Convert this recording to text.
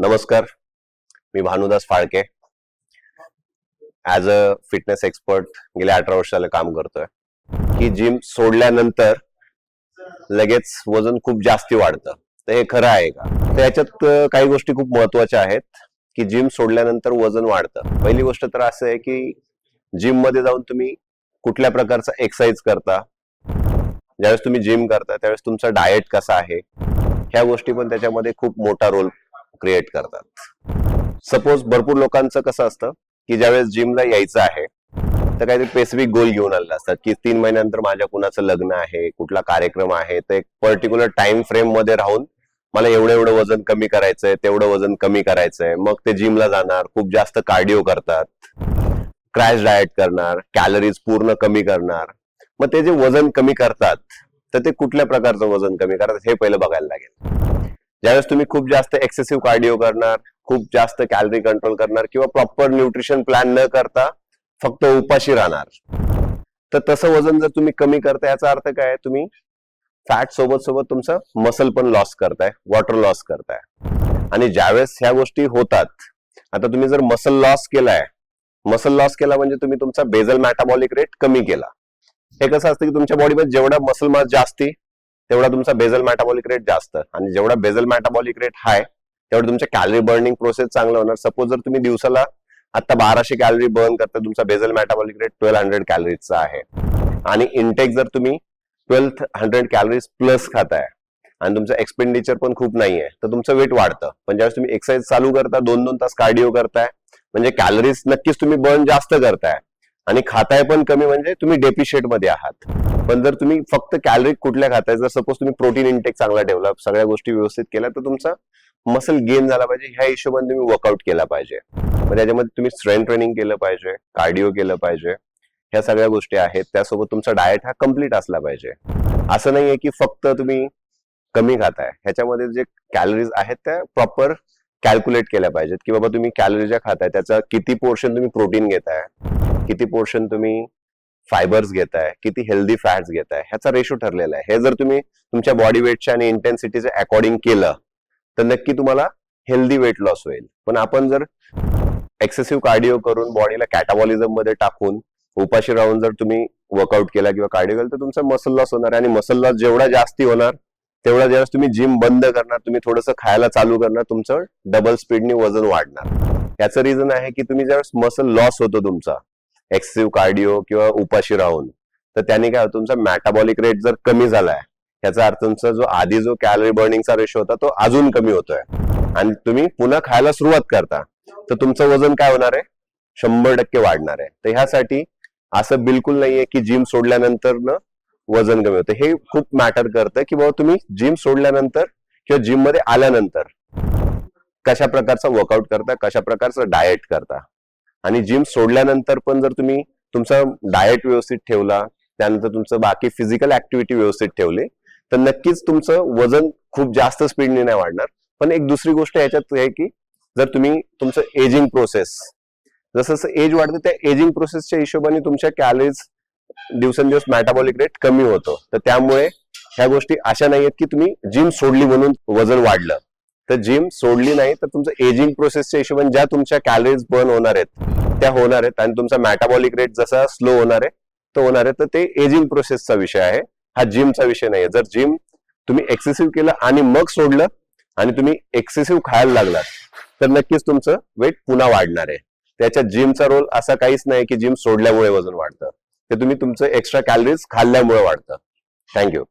नमस्कार मी Bhanudas Phalke. As a fitness expert गेल्या अठरा वर्षाला काम करतोय. की जिम सोडल्यानंतर लगेच वजन खूप जास्ती वाढतं. तर हे खरं आहे का? तर याच्यात काही गोष्टी खूप महत्त्वाच्या आहेत. की जिम सोडल्यानंतर वजन वाढतं. पहिली गोष्ट तर असं आहे की जिममध्ये जाऊन तुम्ही कुठल्या प्रकारचा एक्सरसाइज करता? ज्यावेळेस तुम्ही जिम करता त्यावेळेस तुमचा डाएट कसा आहे? ह्या गोष्टी पण त्याच्यामध्ये खूप मोठा रोल क्रिएट करतात. सपोज भरपूर लोकांचं कसं असतं की ज्यावेळेस जिमला यायचं आहे तर काहीतरी स्पेसिफिक गोल घेऊन आलेले असतात की तीन महिन्यानंतर माझ्या कुणाचं लग्न आहे कुठला कार्यक्रम आहे तर एक पर्टिक्युलर टाइम फ्रेममध्ये राहून मला एवढं एवढं वजन कमी करायचंय तेवढं वजन कमी करायचंय मग ते जिमला जाणार खूप जास्त कार्डिओ करतात क्रॅश डाएट करणार कॅलरीज पूर्ण कमी करणार मग ते जे वजन कमी करतात तर ते कुठल्या प्रकारचं वजन कमी करतात हे पहिलं बघायला लागेल. ज्यावेळेस तुम्ही खूप जास्त एक्सेसिव्ह कार्डिओ करणार खूप जास्त कॅलरी कंट्रोल करणार किंवा प्रॉपर न्यूट्रिशन प्लॅन न करता फक्त उपाशी राहणार. तर तसं वजन जर तुम्ही कमी करता याचा अर्थ काय? तुम्ही फॅट सोबत सोबत तुमचं मसल पण लॉस करताय वॉटर लॉस करताय. आणि ज्यावेळेस ह्या गोष्टी होतात आता तुम्ही जर मसल लॉस केलाय मसल लॉस केला म्हणजे तुम्ही तुमचा बेझल मॅटाबॉलिक रेट कमी केला. हे कसं असतं की तुमच्या बॉडीमध्ये जेवढा मसल मास जास्ती तेवढा तुमचा बेझल मॅटाबॉलिक रेट जास्त. आणि जेवढा बेझल मॅटाबॉलिक रेट हाय तेवढं तुमच्या कॅलरी बर्निंग प्रोसेस चांगलं होणार. सपोज जर तुम्ही दिवसाला आता बाराशे कॅलरी बर्न करता तुमचा basal metabolic rate twelve hundred कॅलरीजचा आहे. आणि इनटेक जर तुम्ही ट्वेल्थ हंड्रेड कॅलरीज प्लस खाताय आणि तुमचं एक्सपेंडिचर पण खूप नाहीये तर तुमचं वेट वाढतं. पण ज्यावेळेस तुम्ही एक्सरसाइज चालू करता दोन दोन तास कार्डिओ करताय म्हणजे कॅलरीज नक्कीच तुम्ही बर्न जास्त करताय. आणि खाताय पण कमी म्हणजे तुम्ही डेपिशिएटमध्ये आहात. पण जर तुम्ही फक्त कॅलरी कुठल्या खाताय जर सपोज तुम्ही प्रोटीन इंटेक चांगला ठेवला सगळ्या गोष्टी व्यवस्थित केल्या तर तुमचा मसल गेन झाला पाहिजे. ह्या हिशोबाने तुम्ही वर्कआउट केला पाहिजे. मग त्याच्यामध्ये तुम्ही स्ट्रेंथ ट्रेनिंग केलं पाहिजे कार्डिओ केलं पाहिजे. ह्या सगळ्या गोष्टी आहेत. त्यासोबत तुमचा डाएट हा कंप्लीट असला पाहिजे. असं नाहीये की फक्त तुम्ही कमी खाताय. ह्याच्यामध्ये जे कॅलरीज आहेत त्या प्रॉपर कॅल्क्युलेट केल्या पाहिजेत की बाबा तुम्ही कॅलरी ज्या खाताय त्याचा किती पोर्शन तुम्ही प्रोटीन घेताय किती पोर्शन तुम्ही फायबर्स घेताय किती हेल्दी फॅट्स घेताय ह्याचा रेशो ठरलेला आहे. हे जर तुम्ही तुमच्या बॉडी वेटच्या आणि इंटेन्सिटीच्या अकॉर्डिंग केलं तर नक्की तुम्हाला हेल्दी वेट लॉस होईल. पण आपण जर एक्सेसिव्ह कार्डिओ करून बॉडीला कॅटाबॉलिझममध्ये टाकून उपाशी राहून जर तुम्ही वर्कआउट केला किंवा कार्डिओ केला तर तुमचा मसल लॉस होणार आणि मसल लॉस जेवढा जास्ती होणार तेवढा ज्यावेळेस तुम्ही जिम बंद करणार तुम्ही थोडंसं खायला चालू करणार तुमचं डबल स्पीडने वजन वाढणार. याचं रिझन आहे की तुम्ही ज्यावेळेस मसल लॉस होतो तुमचा एक्सेसिव्ह कार्डिओ किंवा उपाशी राहून तर त्याने काय तुमचा मॅटाबॉलिक रेट जर कमी झालाय याचा अर्थ तुमचा जो आधी जो कॅलरी बर्निंगचा रेशो होता तो अजून कमी होतोय. आणि तुम्ही पुन्हा खायला सुरुवात करता तर तुमचं वजन काय होणार आहे? शंभर टक्के वाढणार आहे. तर ह्यासाठी असं बिलकुल नाहीये की जिम सोडल्यानंतर ना वजन कमी होतं. हे खूप मॅटर करतं की बाबा तुम्ही जिम सोडल्यानंतर किंवा जिममध्ये आल्यानंतर कशा प्रकारचा वर्कआउट करता कशा प्रकारचं डाएट करता? आणि जिम सोडल्यानंतर पण जर तुम्ही तुमचा डाएट व्यवस्थित ठेवला त्यानंतर तुमचं बाकी फिजिकल ऍक्टिव्हिटी व्यवस्थित ठेवली तर नक्कीच तुमचं वजन खूप जास्त स्पीडने नाही वाढणार. पण एक दुसरी गोष्ट याच्यात आहे की जर तुम्ही तुमचं एजिंग प्रोसेस जसं जसं एज वाढतं त्या एजिंग प्रोसेसच्या हिशोबाने तुमच्या कॅलरीज दिवसेंदिवस मॅटाबॉलिक रेट कमी होतो. तर त्यामुळे ह्या गोष्टी अशा नाही आहेत की तुम्ही जिम सोडली म्हणून वजन वाढलं. तर जिम सोडली नाही तर तुमचं एजिंग प्रोसेसच्या हिशोबाने ज्या तुमच्या कॅलरीज बर्न होणार आहेत त्या होणार आहेत. आणि तुमचा मॅटाबॉलिक रेट जसा स्लो होणार आहे तो होणार आहे. तर ते एजिंग प्रोसेसचा विषय आहे. हा जिमचा विषय नाही जर जिम तुम्ही एक्सेसिव्ह केलं आणि मग सोडलं आणि तुम्ही एक्सेसिव्ह खायला लागलात तर नक्कीच तुमचं वेट पुन्हा वाढणार आहे. त्याच्या जिमचा रोल असा काहीच नाही की जिम सोडल्यामुळे वजन वाढतं. ते तुम्ही तुमचं एक्स्ट्रा कॅलरीज खाल्ल्यामुळे वाढतं. थँक्यू